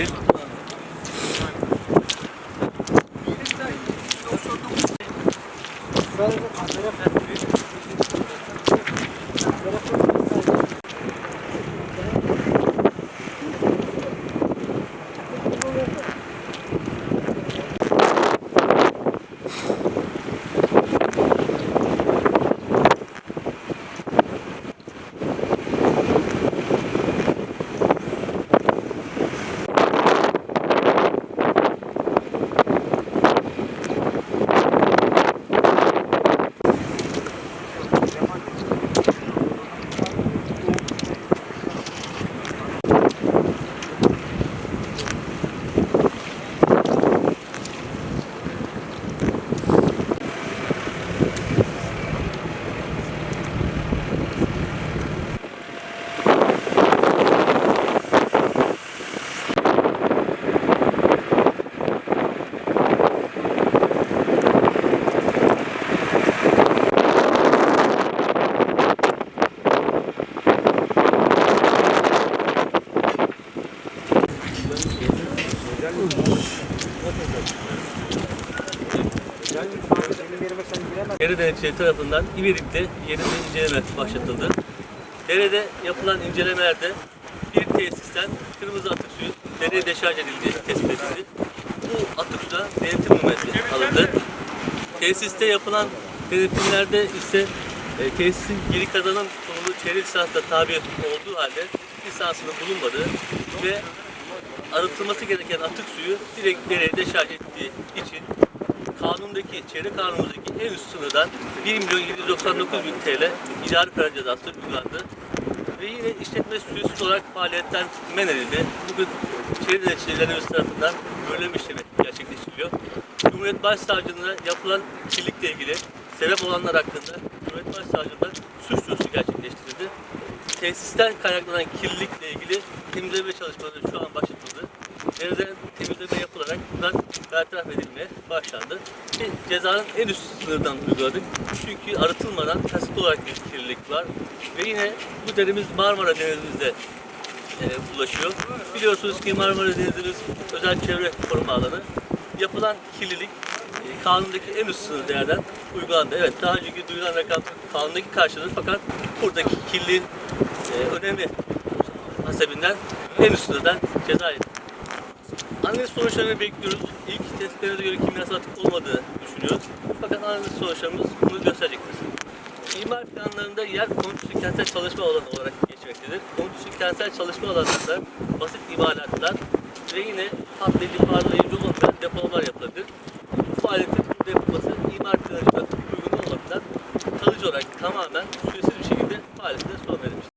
Değil. Dere Denetçileri tarafından İverit'te yerinde inceleme başlatıldı. Derede yapılan incelemelerde bir tesisten kırmızı atık suyu dereye deşarj edildiği tespit edildi. Bu atık suda denetim numarası alındı. Tesiste yapılan denetimlerde ise e, tesisin geri kazanım konulu çevre lisansla tabi olduğu halde lisansının bulunmadığı ve arıtılması gereken atık suyu direkt dereye deşarj ettiği için kanundaki, çevre kanunumuzdaki en üst sınırdan 1 milyon 799 bin TL idari para cezası uygulandı. Ve yine işletme suçsuz olarak faaliyetten men edildi. Bugün çevre denetçileri tarafından bölüm işlemi gerçekleştiriliyor. Cumhuriyet Başsavcılığına yapılan kirlilikle ilgili sebep olanlar hakkında Cumhuriyet Başsavcılığına suç duyurusu gerçekleştirildi. Tesisten kaynaklanan kirlilikle ilgili temizleme çalışmaları şu an başlatıldı. Dereden temizleme yapılarak bundan bertaraf edilmeye başlandı. Ve cezanın en üst sınırdan uyguladık. Çünkü arıtılmadan kasıt olarak bir kirlilik var. Ve yine bu derimiz Marmara Denizimizde e, ulaşıyor. Biliyorsunuz ki Marmara Denizimiz özel çevre koruma alanı. Yapılan kirlilik e, kanundaki en üst sınır değerden uygulandı. Evet daha önceki duyulan rakam kanundaki karşılığı fakat buradaki kirliliğin e, önemi hasebinden en üst sınırdan ceza edildi. Analiz sonuçlarını bekliyoruz. İlk testlerimize göre kimyasal atık olmadığını düşünüyoruz. Fakat analiz sonuçlarımız bunu gösterecektir. İmar planlarında yer konutüsü kentsel çalışma alanı olarak geçmektedir. Konutüsü kentsel çalışma alanlarında basit imalatlar ve yine patlayıcı parlayıcı olmayan depolamalar yapılabilir.